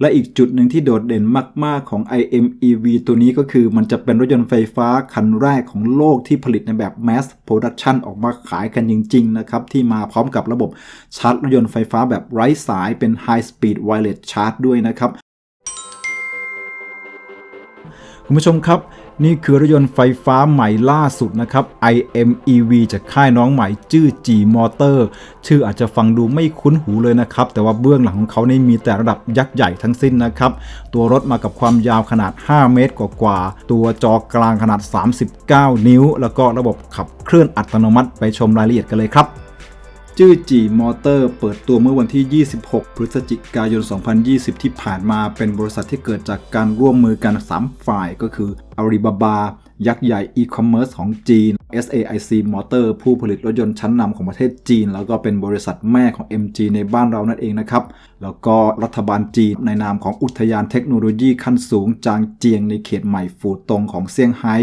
และอีกจุดหนึ่งที่โดดเด่นมาก ๆ ของ IMEV ตัวนี้ก็คือมันจะเป็นรถยนต์ไฟฟ้าคันแรกของโลกที่ผลิตในแบบ Mass Production ออกมาขายกันจริง ๆ นะครับ ที่มาพร้อมกับระบบชาร์จรถยนต์ไฟฟ้าแบบไร้สายเป็น High Speed Wireless Charge ด้วยนะครับ คุณผู้ชมครับ นี่คือรถยนต์ไฟฟ้าใหม่ล่าสุดนะครับ IMEV จากค่ายน้องใหม่ชื่อ G Motor ชื่ออาจจะฟังดูไม่คุ้นหูเลยนะครับ แต่ว่าเบื้องหลังของเขานี่มีแต่ระดับยักษ์ใหญ่ทั้งสิ้นนะครับ ตัวรถมากับความยาวขนาด 5 เมตรกว่าๆ ตัวจอกลางขนาด 39 นิ้ว แล้วก็ระบบขับเคลื่อนอัตโนมัติไปชมรายละเอียดกันเลยครับ จื้อจีมอเตอร์เปิดตัวเมื่อวันที่ 26 พฤศจิกายน 2020 ที่ผ่านมาเป็นบริษัทที่เกิดจากการร่วมมือกัน 3 ฝ่ายก็คือ Alibaba ยักษ์ใหญ่อีคอมเมิร์ซของจีน SAIC Motor ผู้ผลิตรถยนต์ชั้นนำของประเทศจีน แล้วก็เป็นบริษัทแม่ของ MG ในบ้านเรานั่นเองนะครับ แล้วก็รัฐบาลจีนในนามของอุทยานเทคโนโลยีขั้นสูงจางเจียงในเขตใหม่ฟูตงของเซี่ยงไฮ้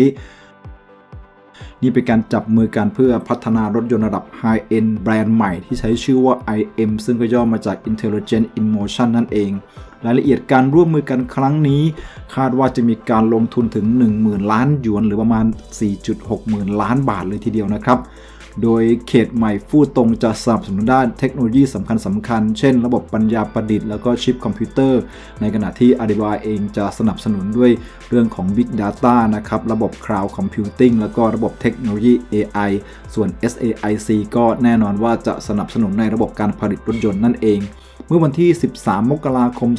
นี่เป็นการจับมือกันเพื่อพัฒนารถยนต์ระดับ High End แบรนด์ใหม่ที่ใช้ชื่อว่า IM ซึ่งก็ย่อมาจาก Intelligent in Motion นั่นเอง รายละเอียดการร่วมมือกันครั้งนี้ คาดว่าจะมีการลงทุนถึง 10,000 ล้านหยวน หรือประมาณ 4.6 หมื่นล้านบาทเลยทีเดียวนะครับ โดยเขตใหม่ฟู่ตงจะสนับสนุนด้านเทคโนโลยีสำคัญสำคัญ เช่นระบบปัญญาประดิษฐ์แล้วก็ชิปคอมพิวเตอร์ ในขณะที่ Alibaba เองจะสนับสนุนด้วยเรื่องของ Big Data นะครับ ระบบ Cloud Computing แล้วก็ระบบเทคโนโลยี AI ส่วน SAIC ก็แน่นอนว่าจะสนับสนุนในระบบการผลิตรถยนต์นั่นเองเมื่อวันที่ 13 มกราคม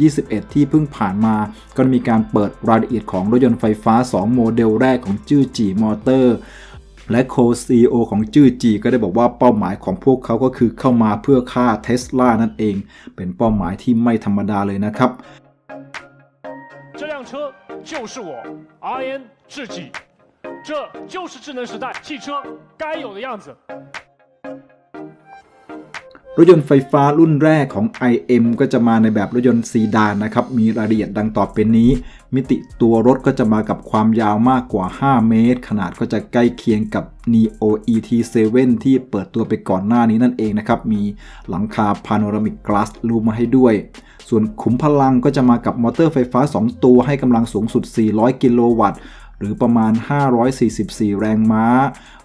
2021 ที่เพิ่งผ่านมา ก็มีการเปิดรายละเอียดของรถยนต์ไฟฟ้า 2 โมเดลแรกของจื้อจีมอเตอร์ และโคซีโอของจื้อจีก็ได้บอกว่าเป้าหมายของพวกเขาก็คือเข้ามาเพื่อฆ่าเทสลานั่นเอง เป็นเป้าหมายที่ไม่ธรรมดาเลยนะครับ 这辆车就是我 RN 智己，这就是智能时代汽车该有的样子。 รถยนต์ไฟฟ้ารุ่นแรกของ IM ก็จะมาในแบบรถยนต์ซีดานนะครับ มีรายละเอียดดังต่อไปนี้ มิติตัวรถก็จะมากับความยาวมากกว่า 5 เมตร ขนาดก็จะใกล้เคียงกับ Neo ET7 ที่เปิดตัวไปก่อนหน้านี้นั่นเองนะครับ มีหลังคา Panoramic Glass รูมาให้ด้วย ส่วนขุมพลังก็จะมากับมอเตอร์ไฟฟ้า 2 ตัวให้กำลังสูงสุด 400 กิโลวัตต์ หรือประมาณ 544 แรงม้า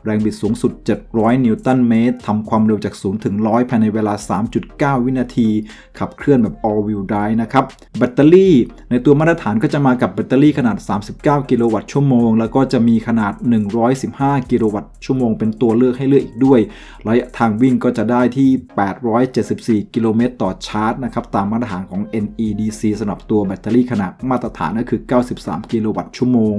แรงบิดสูงสุด 700 นิวตันเมตรทำความเร็วจาก 0 ถึง 100 ภายในเวลา 3.9 วินาที ขับเคลื่อนแบบ all wheel drive นะครับ แบตเตอรี่ ในตัวมาตรฐานก็จะมากับแบตเตอรี่ขนาด 39 กิโลวัตต์ชั่วโมง แล้วก็จะมีขนาด 115 กิโลวัตต์ชั่วโมง เป็นตัวเลือกให้เลือกอีกด้วย ระยะทางวิ่งก็จะได้ที่ 874 กิโลเมตรต่อชาร์จนะครับตามมาตรฐานของ NEDC สำหรับตัวแบตเตอรี่ขนาดมาตรฐานก็คือ 93 กิโลวัตต์ชั่วโมง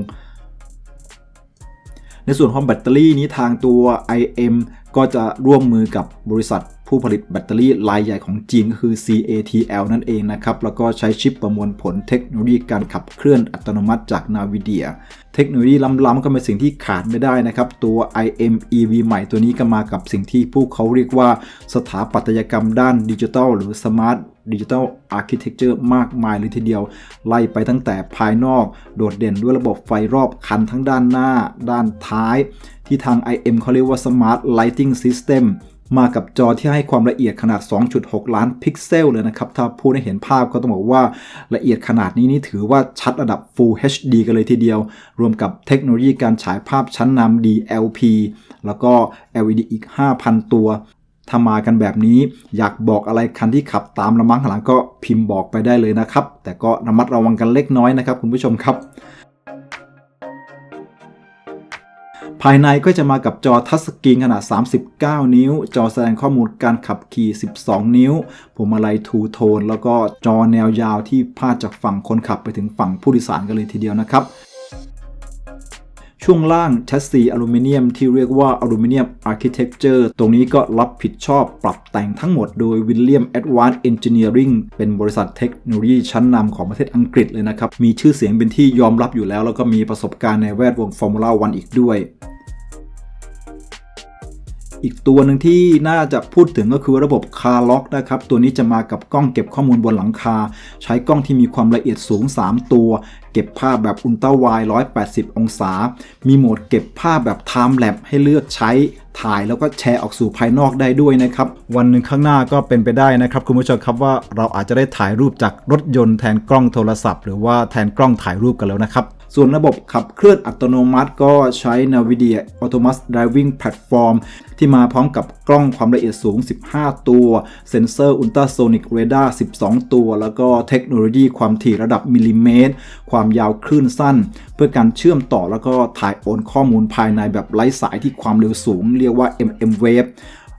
ในส่วนของแบตเตอรี่นี้ทางตัว IM ก็จะร่วมมือกับบริษัทผู้ผลิตแบตเตอรี่รายใหญ่ของจีนก็คือ CATL นั่นเองนะครับ แล้วก็ใช้ชิปประมวลผลเทคโนโลยีการขับเคลื่อนอัตโนมัติจาก NVIDIA เทคโนโลยีล้ำๆก็เป็นสิ่งที่ขาดไม่ได้นะครับ ตัว IM EV ใหม่ตัวนี้ก็มากับสิ่งที่พวกเขาเรียกว่าสถาปัตยกรรมด้านดิจิทัลหรือ Smart Digital Architecture มากมายเลยทีเดียว ไล่ไปตั้งแต่ภายนอก โดดเด่นด้วยระบบไฟรอบคันทั้งด้านหน้า ด้านท้าย ที่ทาง IM เขาเรียกว่า Smart Lighting System มากับจอที่ให้ความละเอียดขนาด 2.6 ล้านพิกเซลเลยนะครับ ถ้าพูดให้เห็นภาพก็ต้องบอกว่าละเอียดขนาดนี้นี่ถือว่าชัดระดับ Full HD กันเลยทีเดียว รวมกับเทคโนโลยีการฉายภาพชั้นนำ DLP แล้วก็ LED อีก 5,000 ตัว ถ้ามากันแบบนี้อยากบอกอะไรคันที่ขับตามละมั้งข้างหลังก็พิมพ์บอกไปได้เลยนะครับ แต่ก็ระมัดระวังกันเล็กน้อยนะครับคุณผู้ชมครับ ภายในก็จะมากับจอทัชสกรีนขนาด 39 นิ้ว จอแสดงข้อมูลการขับขี่ 12 นิ้วพวงมาลัยทูโทนแล้วก็จอแนวยาวที่พาดจากฝั่งคนขับไปถึงฝั่งผู้โดยสารกันเลยทีเดียวนะครับ ช่วงล่างแชสซีอลูมิเนียมที่เรียกว่าอลูมิเนียมอาร์เคเต็กเจอร์ตรงนี้ก็รับผิดชอบปรับแต่งทั้งหมดโดย William Advanced Engineering เป็นบริษัทเทคโนโลยีชั้นนำของประเทศอังกฤษเลยนะครับ มีชื่อเสียงเป็นที่ยอมรับอยู่แล้ว แล้วก็มีประสบการณ์ในแวดวงฟอร์มูล่าวันอีกด้วย อีกตัวหนึ่งที่น่าจะพูดถึงก็คือระบบ Car Lock นะครับ ตัวนี้จะมากับกล้องเก็บข้อมูลบนหลังคา ใช้กล้องที่มีความละเอียดสูง 3 ตัว เก็บภาพแบบอุลตร้าไวด์180 องศา มีโหมดเก็บภาพแบบ Time Lapse ให้เลือกใช้ถ่ายแล้วก็แชร์ออกสู่ภายนอกได้ด้วยนะครับ วันหนึ่งข้างหน้าก็เป็นไปได้นะครับ คุณผู้ชมครับว่าเราอาจจะได้ถ่ายรูปจากรถยนต์แทนกล้องโทรศัพท์ หรือว่าแทนกล้องถ่ายรูปกันแล้วนะครับ ส่วนระบบขับเคลื่อนอัตโนมัติก็ใช้ NVIDIA Autonomous Driving Platform ที่มาพร้อมกับกล้องความละเอียดสูง 15 ตัว เซ็นเซอร์ Ultrasonic Radar 12 ตัว แล้วก็เทคโนโลยีความถี่ระดับมิลลิเมตร ความยาวคลื่นสั้น เพื่อการเชื่อมต่อแล้วก็ถ่ายโอนข้อมูลภายในแบบไร้สายที่ความเร็วสูง เรียกว่า MM Wave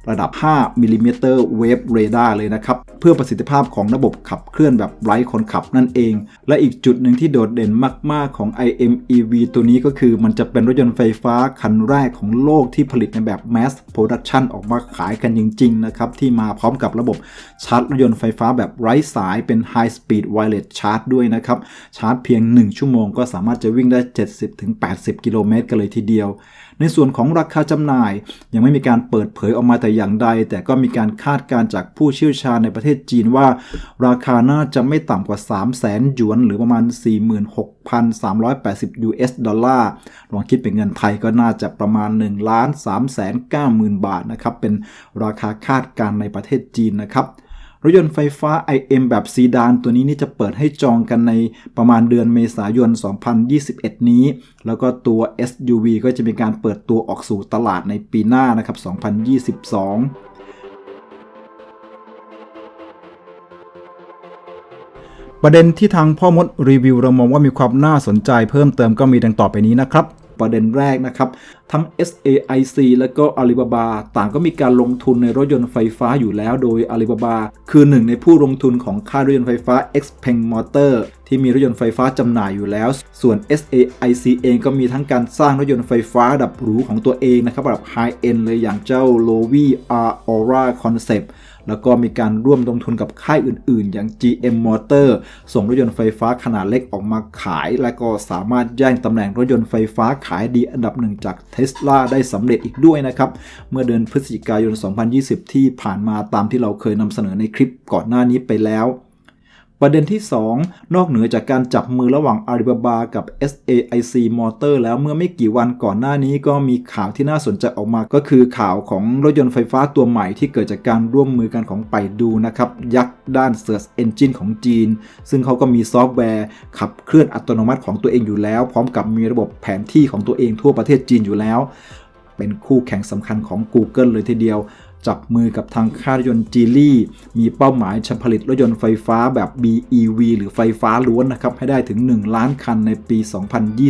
ระดับ 5 มิลลิเมตรเวฟเรดาร์เลยนะครับ เพื่อประสิทธิภาพของระบบขับเคลื่อนแบบไร้คนขับนั่นเอง และอีกจุดหนึ่งที่โดดเด่นมาก ๆ ของ IMEV ตัวนี้ก็คือมันจะเป็นรถยนต์ไฟฟ้าคันแรกของโลกที่ผลิตในแบบ Mass Production ออกมาขายกันจริง ๆ นะครับ ที่มาพร้อมกับระบบชาร์จรถยนต์ไฟฟ้าแบบไร้สายเป็น High Speed Wireless Charge ด้วยนะครับ ชาร์จเพียง 1 ชั่วโมงก็สามารถจะวิ่งได้ 70-80 กิโลเมตรกันเลยทีเดียว ในส่วนของราคาจำหน่าย ยังไม่มีการเปิดเผยออกมาแต่อย่างใด แต่ก็มีการคาดการณ์จากผู้เชี่ยวชาญในประเทศจีนว่า ราคาน่าจะไม่ต่ำกว่า 3 0 0แสนหยวน หรือประมาณ 46,380 US ดอลลาร์ลองคิดเป็นเงินไทยก็น่าจะประมาณ1ล้าน3แสน9หมื่นบาทนะครับเป็นราคาคาดการณ์ในประเทศจีนนะครับ ถยนต์ไฟฟ้า IM แบบซีดานตัวนี้นี่จะเปิดให้จองกันในประมาณเดือนเมษายน 2021 นี้ แล้วก็ตัว SUV ก็จะมีการเปิดตัวออกสู่ตลาดในปีหน้านะครับ 2022ประเด็นที่ทางพ่อมดรีวิวเรามองว่ามีความน่าสนใจเพิ่มเติมก็มีดังต่อไปนี้นะครับ ประเด็นแรกนะครับทั้ง SAIC และก็ Alibaba ต่างก็มีการลงทุนในรถยนต์ไฟฟ้าอยู่แล้ว โดย Alibaba คือหนึ่งในผู้ลงทุนของค่ายรถยนต์ไฟฟ้า Xpeng Motor ที่มีรถยนต์ไฟฟ้าจำหน่ายอยู่แล้ว ส่วน SAIC เองก็มีทั้งการสร้างรถยนต์ไฟฟ้าดับหรูของตัวเองนะครับระดับ High End เลยอย่างเจ้า Lovi R Aura Concept แล้วก็มีการร่วมลงทุนกับค่ายอื่นๆ อย่าง GM Motor ส่งรถยนต์ไฟฟ้าขนาดเล็กออกมาขาย และก็สามารถแย่งตำแหน่งรถยนต์ไฟฟ้าขายดีอันดับหนึ่งจากเทสลาได้สำเร็จอีกด้วยนะครับ เมื่อเดือนพฤศจิกายน 2020 ที่ผ่านมาตามที่เราเคยนำเสนอในคลิปก่อนหน้านี้ไปแล้ว ประเด็นที่ 2 นอกเหนือจากการจับมือระหว่าง Alibaba กับ SAIC Motor แล้วเมื่อไม่กี่วันก่อนหน้านี้ก็มีข่าวที่น่าสนใจออกมา ก็คือข่าวของรถยนต์ไฟฟ้าตัวใหม่ที่เกิดจากการร่วมมือกันของไปดูนะครับ ยักษ์ด้าน Search Engine ของจีน ซึ่งเขาก็มีซอฟต์แวร์ ขับเคลื่อนอัตโนมัติของตัวเองอยู่แล้ว พร้อมกับมีระบบแผนที่ของตัวเองทั่วประเทศจีนอยู่แล้ว เป็นคู่แข่งสำคัญของ Google เลยทีเดียว จับมือกับทางค่ายรถยนต์จีลี่ มีเป้าหมายจะผลิตรถยนต์ไฟฟ้าแบบ BEV หรือไฟฟ้าล้วนนะครับให้ได้ถึง 1 ล้านคันในปี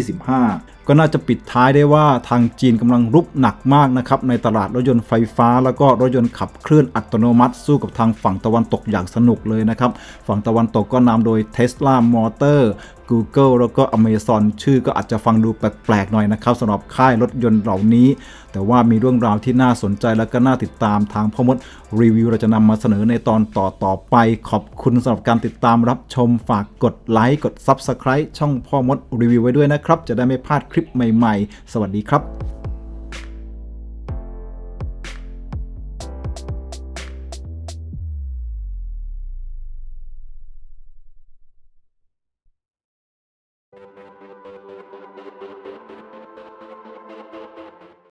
2025 ก็น่าจะปิดท้ายได้ว่าทางจีนกำลังรุกหนักมากนะครับในตลาดรถยนต์ไฟฟ้า แล้วก็รถยนต์ขับเคลื่อนอัตโนมัติ สู้กับทางฝั่งตะวันตกอย่างสนุกเลยนะครับ ฝั่งตะวันตกก็นำโดย Tesla Motor Google แล้วก็ Amazon ชื่อก็อาจจะฟังดูแปลกๆหน่อยนะครับสำหรับค่ายรถยนต์เหล่านี้ แต่ว่ามีเรื่องราวที่น่าสนใจและก็น่าติดตามทางพ่อมดรีวิวเราจะนำมาเสนอในตอนต่อต่อๆไป ขอบคุณสำหรับการติดตามรับชมฝากกดไลค์กด Subscribe ช่องพ่อมดรีวิวไว้ด้วยนะครับ จะได้ไม่พลาดคลิปใหม่ ๆ สวัสดีครับ